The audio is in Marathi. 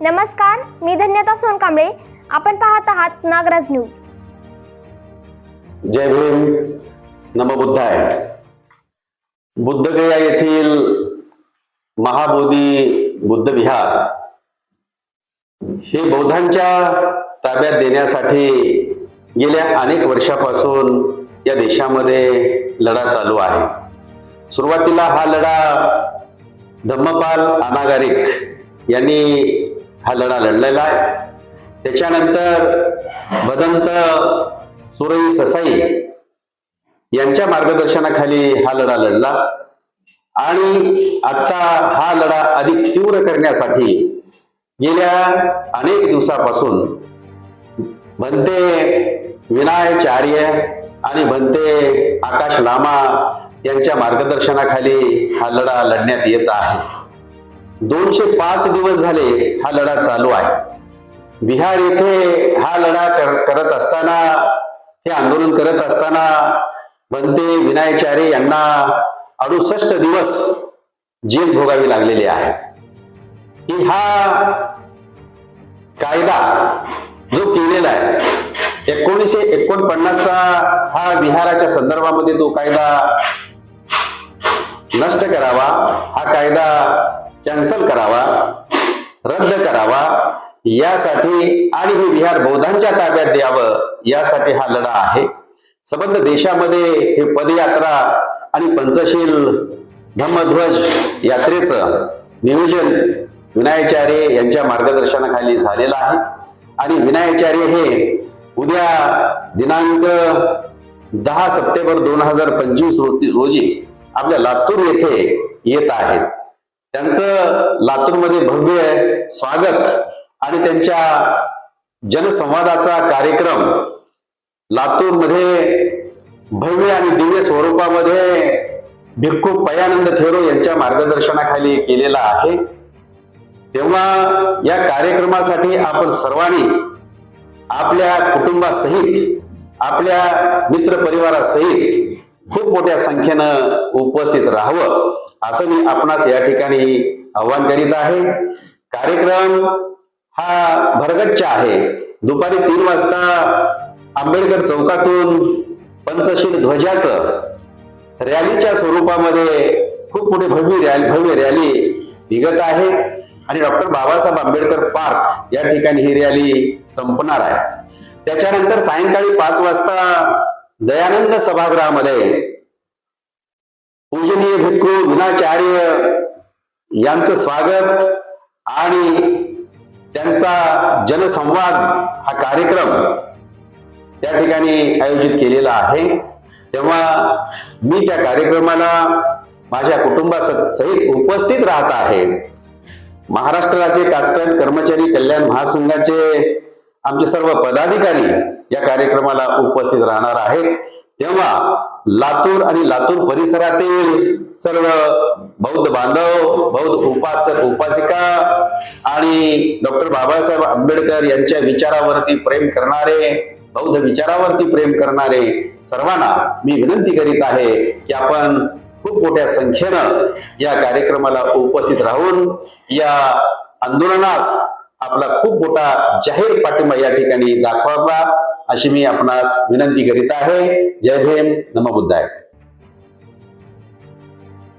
नमस्कार मी धन्यता सोनकांबळे. आपण पाहत आहात नागराज न्यूज. जय भीम. नमबुद्धाय बुद्धगया येथील महाबोधी बुद्ध विहार हे बौद्धांच्या ताब्यात देण्यासाठी गेल्या अनेक वर्षापासून या देशामध्ये लढा चालू आहे. सुरुवातीला हा लढा धम्मपाल अनागारिक यांनी हा लढा लढलेला आहे. त्याच्यानंतर भदंत सुरई ससाई यांच्या मार्गदर्शनाखाली हा लढा लढला. आणि आता हा लढा अधिक तीव्र करण्यासाठी गेल्या अनेक दिवसापासून भंते विनायचार्य आणि भंते आकाश लामा यांच्या मार्गदर्शनाखाली हा लढा लढण्यात येत आहे. दोनशे पाच दिवस झाले हा लढा चालू आहे. बिहार येथे हा लढा कर- करत असताना हे आंदोलन करत असताना भंते विनायचार्य यांना अडुसष्ट दिवस जेल भोगावी लागलेली आहे. की हा कायदा जो केलेला आहे एकोणीसशे एकोणपन्नासचा हा बिहाराच्या संदर्भामध्ये तो कायदा नष्ट करावा हा कायदा कॅन्सल करावा रद्द करावा यासाठी आणि हे बिहार बौद्धांच्या ताब्यात द्यावं यासाठी हा लढा आहे. संबंध देशामध्ये हे पदयात्रा आणि पंचशील धम्मध्वज यात्रेचं नियोजन विनायचार्य यांच्या मार्गदर्शनाखाली झालेलं आहे. आणि विनायचार्य हे उद्या दिनांक दहा सप्टेंबर दोन हजार पंचवीस रोजी आपल्या लातूर येथे येत आहेत. त्यांचं लातूरमध्ये भव्य स्वागत आणि त्यांच्या जनसंवादाचा कार्यक्रम लातूरमध्ये भव्य आणि दिव्य स्वरूपामध्ये भिक्खू पयानंद थेरो यांच्या मार्गदर्शनाखाली केलेला आहे. तेव्हा या कार्यक्रमासाठी आपण सर्वांनी आपल्या कुटुंबासहित आपल्या मित्र परिवारासहित खूप मोठ्या संख्येनं उपस्थित राहावं असं मी आपणास या ठिकाणी आव्हान करीत आहे. कार्यक्रम हा भरगच्च आहे. दुपारी तीन वाजता आंबेडकर चौकातून पंचशील ध्वजाचं रॅलीच्या स्वरूपामध्ये खूप मोठी भव्य रॅली भव्य रॅली निघत आहे आणि डॉक्टर बाबासाहेब आंबेडकर पार्क या ठिकाणी ही रॅली संपणार आहे. त्याच्यानंतर सायंकाळी पाच वाजता दयानंद सभागृहामध्ये पूजनीय भिक्खू विनाचार्य यांचं स्वागत आणि त्यांचा जनसंवाद हा कार्यक्रम त्या ठिकाणी आयोजित केलेला आहे. तेव्हा मी त्या कार्यक्रमाला माझ्या कुटुंबासहित उपस्थित राहत आहे. महाराष्ट्र राज्य कास्टन कर्मचारी कल्याण महासंघाचे आमचे सर्व पदाधिकारी या कार्यक्रमाला उपस्थित राहणार आहेत. तेव्हा लातूर आणि लातूर परिसरातील सर्व बौद्ध बांधव बौद्ध उपासक उपासिका आणि डॉक्टर बाबासाहेब आंबेडकर यांच्या विचारावरती प्रेम करणारे बौद्ध विचारावरती प्रेम करणारे सर्वांना मी विनंती करीत आहे की आपण खूप मोठ्या संख्येनं या कार्यक्रमाला उपस्थित राहून या आंदोलनास आपला खूप मोठा जाहीर पाठिंबा या ठिकाणी दाखवावा. अशी मी आपणास विनंती करीत आहे. जय भीम. नम बुद्धाय.